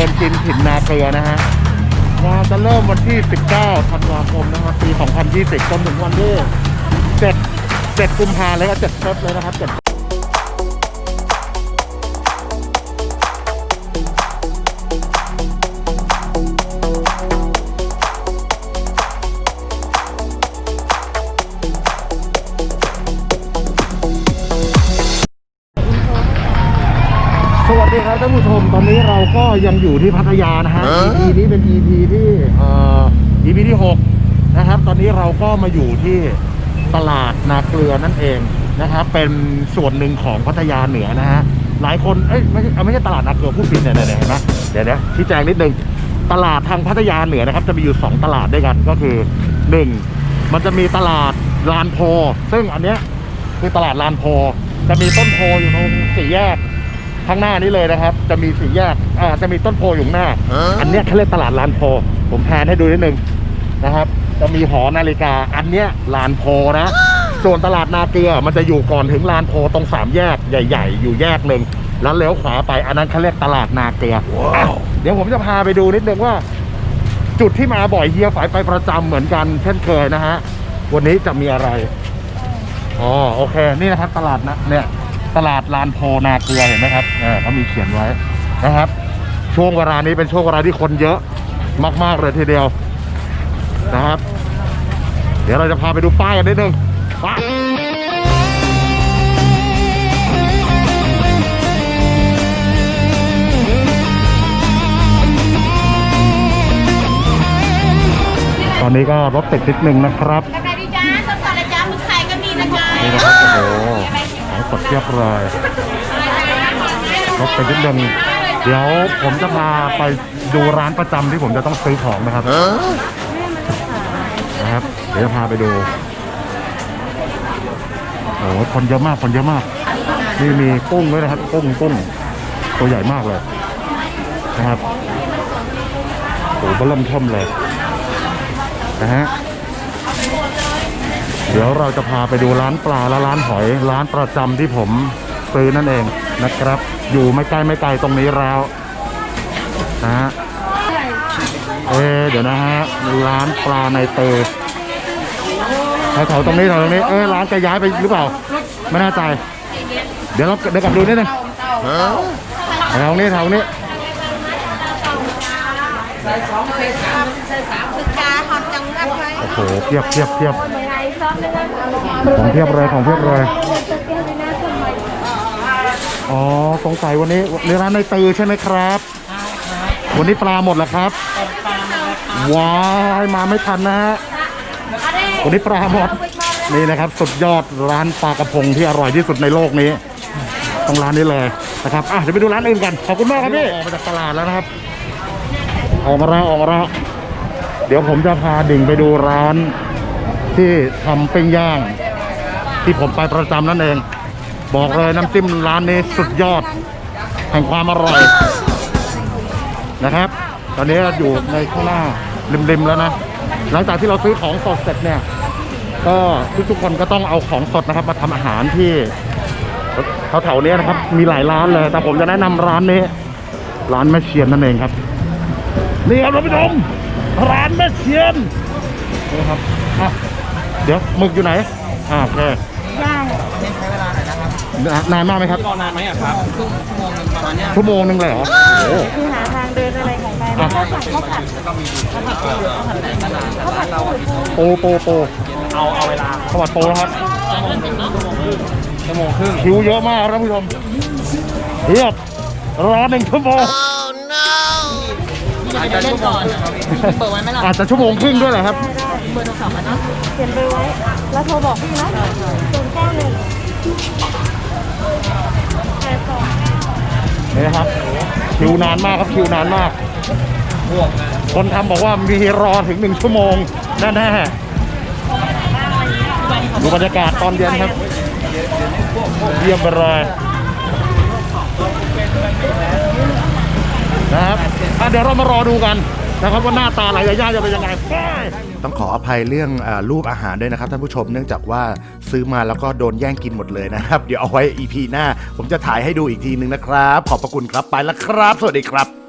ดินกินถิ่นนาเกลือนะฮะงานจะเริ่มวันที่ 19 ธันวาคมนะครับปี 2020 จนถึงวันที่ 7 7 กุมภาเลยก็7เซตเลยนะครับ7 ดีครับท่านผู้ชมตอนนี้เราก็ยังอยู่ที่พัทยานะฮะ EP นี้เป็น EP ที่เอ่อ EP ที่6นะครับ ตอนนี้เราก็มาอยู่ที่ตลาดนาเกลือนั่นเองนะครับ เป็นส่วนหนึ่งของพัทยาเหนือนะฮะ หลายคนเอ้ยไม่ใช่ไม่ใช่ตลาดนาเกลือพูดผิดเนี่ยเนี่ยเห็นไหมเดี๋ยวเดี๋ยวชี้แจงนิดนึงตลาดทางพัทยาเหนือนะครับ จะมีอยู่ 2 ตลาดด้วยกันก็คือ 1 มันจะมีตลาดลานโพซึ่งอันเนี้ยคือตลาดลานโพจะมีต้นโพอยู่ตรงสี่แยก ข้างหน้านี้เลยนะครับ จะมีสี่แยกอ่าจะมีต้นโพอยู่ข้างหน้า อันเนี้ยเขาเรียกตลาดลานโพ ผมแพนให้ดูนิดนึงนะครับ จะมีหอนาฬิกา อันเนี้ยลานโพนะ ส่วนตลาดนาเกลือมันจะอยู่ก่อนถึงลานโพตรงสามแยกใหญ่ ๆ อยู่แยกหนึ่งแล้วเลี้ยวขวาไปอันนั้นเขาเรียกตลาดนาเกลืออะเดี๋ยวผมจะพาไปดูนิดนึงว่า จุดที่มาบ่อยเฮียฝ่ายไปประจำเหมือนกันเช่นเคยนะฮะวันนี้จะมีอะไรอ๋อโอเค นี่นะครับตลาดนะเนี่ย ตลาดลานโพนาเกลือเห็นไหมครับเออเขามีเขียนไว้นะครับ ช่วงเวลานี้เป็นช่วงเวลาที่คนเยอะมาก ๆ เลยทีเดียวนะครับ เดี๋ยวเราจะพาไปดูป้ายกันนิดนึงไป้าตอนนี้ก็รถติดนิดนึงนะครับ สดเทียบเลยรถไปนิดนึงเดี๋ยวผมจะพาไปดูร้านประจำที่ผมจะต้องซื้อของนะครับนะครับ เดี๋ยวจะพาไปดูโอ้โหคนเยอะมากคนเยอะมากนี่มีกุ้งด้วยนะครับกุ้งกุ้งตัวใหญ่มากเลยนะครับโอ้โหเริ่มเทิมเลยนะฮะเดี๋ยวเราจะพาไปดูร้านปลาและร้านหอยร้านประจำที่ผมซื้อนั่นเองนะครับ อยู่ไม่ใกล้ไม่ไกลตรงนี้แล้วนะฮะเอ๊ะเดี๋ยวนะฮะร้านปลาในเตยแถวๆตรงนี้แถวตรงนี้เอ๊ะร้านจะย้ายไปหรือเปล่า ไม่แน่ใจ เดี๋ยวเราเดี๋ยวกลับดูนิดนึงแถวนี้แถวนี้สึกจ้าหอมจังรับไว้โอ้โหเทียบเทียบเทียบ ของเทียบเลยของเทียบเลยอ๋อสงสัยวันนี้ในร้านในตือใช่ไหมครับ วันนี้ปลาหมดแล้วครับว้ายมาไม่ทันนะฮะวันนี้ปลาหมดนี่นะครับ สุดยอดร้านปลากระพงที่อร่อยที่สุดในโลกนี้ตรงร้านนี้เลยนะครับอะเดี๋ยวไปดูร้านอื่นกันขอบคุณมากครับพี่ออกมาจากตลาดแล้วนะครับออกมาแล้วออกมาแล้วเดี๋ยวผมจะพาดิ่งไปดูร้าน ที่ทำปิ้งย่าง ที่ผมไปประจำนั่นเอง บอกเลยน้ำจิ้มร้านนี้สุดยอด แห่งความอร่อย นะครับ ตอนนี้อยู่ในข้างหน้าริมๆแล้วนะ หลังจากที่เราซื้อของสดเสร็จเนี่ย ก็ทุกๆคนก็ต้องเอาของสดนะครับ มาทำอาหารที่แถวๆนี้นะครับ มีหลายร้านเลย แต่ผมจะแนะนำร้านนี้ ร้านแม่เชียนนั่นเองครับ นี่ครับท่านผู้ชมร้านแม่เชียนนี่ครับอะ เดี๋ยวหมึกอยู่ไหนอ่าโอเคย่างนานมากไหมครับรอนานไหมอะครับครึ่งชั่วโมงหนึงประมาณเนี้ยชั่วโมงหนึงเลยเหรอโอ้โหคือหาทางเดินอะไรของไปแล้วก็ผัดข้าวผัดโปโปโปเอาเอาเวลาสวัสดีโปนะครับชั่วโมงครึ่งคิวเยอะมากครับท่านผู้ชมเทียบรอหนึ่งชั่วโมงอาจจะชั่วโมงเปิดไว้ไหมล่ะอาจจะชั่วโมงครึ่งด้วยเหรอครับ เขียนไปไว้ แล้วโทรบอกพี่นะศูนย์เก้าหนึ่งแปดสองนี่นะครับคิวนานมากครับคิวนานมากบวกนะคนทำบอกว่ามีรอถึงหนึ่งชั่วโมงแน่ๆดูบรรยากาศตอนเย็นครับเยี่ยมไปเลยนะครับอะเดี๋ยวเรามารอดูกัน นะครับว่าหน้าตาหลายย่าจะเป็นยังไงไปต้องขออภัยเรื่องอรูปอาหารด้วยนะครับท่านผู้ชมเนื่องจากว่าซื้อมาแล้วก็โดนแย่งกินหมดเลยนะครับ เดี๋ยวเอาไว้ EP หน้า ผมจะถ่ายให้ดูอีกทีนึงนะครับ ขอบพระคุณครับไปแล้วครับ สวัสดีครับ